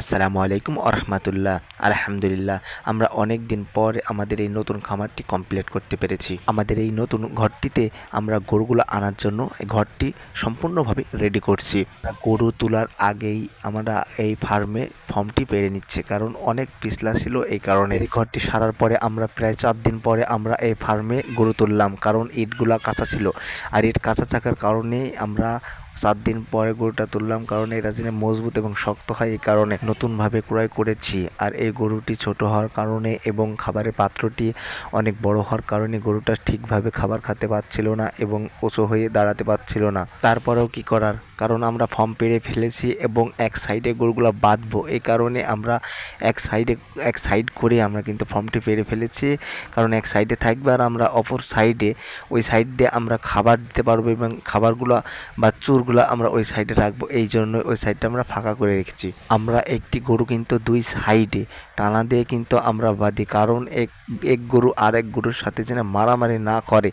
আসসালামু আলাইকুম আরহামাতুল্লাহ আলহামদুলিল্লাহ, আমরা অনেক দিন পর আমাদের এই নতুন খামারটি কমপ্লিট করতে পেরেছি। আমাদের এই নতুন ঘরটিতে আমরা গরুগুলো আনার জন্য এই ঘরটি সম্পূর্ণভাবে রেডি করছি। গরু তোলার আগেই আমরা এই ফার্মে ফর্মটি পেরে নিচ্ছে, কারণ অনেক পিছলা ছিল এই কারণে। এই ঘরটি সারার পরে আমরা প্রায় চার দিন পরে আমরা এই ফার্মে গরু তুললাম, কারণ ইটগুলা কাঁচা ছিল। আর ইট কাঁচা থাকার কারণে আমরা সাত দিন পরে গরুটা তুললাম কারণ এরা যেন মজবুত এবং শক্ত হয়, এই কারণে নতুনভাবে ক্রয় করেছি। আর এই গরুটি ছোট হওয়ার কারণে এবং খাবারের পাত্রটি অনেক বড় হওয়ার কারণে গরুটা ঠিকভাবে খাবার খেতে পারছিল না এবং উঁচু হয়ে দাঁড়াতে পারছিল না। তারপরেও কি করার? কারণ আমরা ফর্ম পেরে ফেলেছি এবং এক সাইডে গরুগুলো বাঁধবো। এই কারণে আমরা এক সাইডে, এক সাইড করে আমরা কিন্তু ফর্মটি পেরে ফেলেছি। কারণ এক সাইডে থাকবে আর আমরা অপর সাইডে, ওই সাইড দিয়ে আমরা খাবার দিতে পারব এবং খাবারগুলো বা চুরগুলো আমরা ওই সাইডে রাখব, এই জন্য ওই সাইডটা আমরা ফাঁকা করে রেখেছি। আমরা একটি গরু কিন্তু দুই সাইডে, টানা দিয়ে কিন্তু আমরা বাঁধি, কারণ এক এক গরু আর এক গরুর সাথে যেন মারামারি না করে,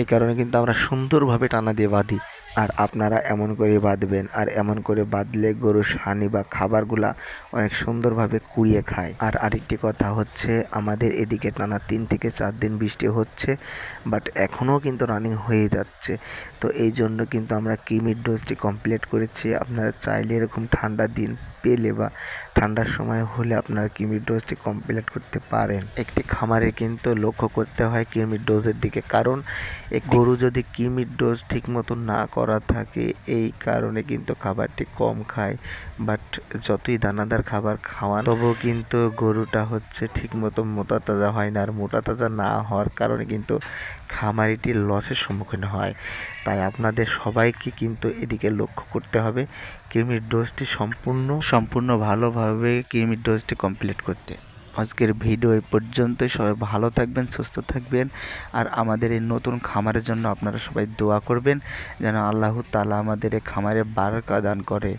এই কারণে কিন্তু আমরা সুন্দরভাবে টানা দিয়ে বাঁধি। আর আপনারা এমন করে বাঁধবেন, আর এমন করে বাঁধলে গরুর সানি বা খাবারগুলা অনেক সুন্দরভাবে কুড়িয়ে খায়। আর আরেকটি কথা হচ্ছে, আমাদের এদিকে টানা তিন থেকে চার দিন বৃষ্টি হচ্ছে, বাট এখনও কিন্তু রানিং হয়ে যাচ্ছে। তো এই জন্য কিন্তু আমরা কিমির ডোজটি কমপ্লিট করেছি, আপনারা চাইলে এরকম ঠান্ডা দিন পেলে বা ঠান্ডার সময় হলে আপনারা কিমির ডোজটি কমপ্লিট করতে পারেন। একটি খামারে কিন্তু লক্ষ্য করতে হয় কিমির ডোজের দিকে, কারণ এক গরু যদি কিমির ডোজ ঠিক মতো না করা থাকে, এই কারণে কিন্তু খাবারটি কম খায়। বাট যতই দানাদার খাবার খাওয়ান, তবুও কিন্তু গরুটা হচ্ছে ঠিক মতো মোটা তাজা হয় না আর মোটা তাজা না হওয়ার কারণে কিন্তু খামারিটি লসের সম্মুখীন হয়। তাই আপনাদের সবাইকে কিন্তু এদিকে লক্ষ্য করতে হবে কৃমির ডোজটি সম্পূর্ণ সম্পূর্ণ ভালোভাবে কৃমির ডোজটি কমপ্লিট করতে। আজকের ভিডিও এই পর্যন্তই। সবাই ভালো থাকবেন, সুস্থ থাকবেন। আর আমাদের এই নতুন খামারের জন্য আপনারা সবাই দোয়া করবেন যেন আল্লাহ তালা আমাদের এই খামারে বারকা দান করে।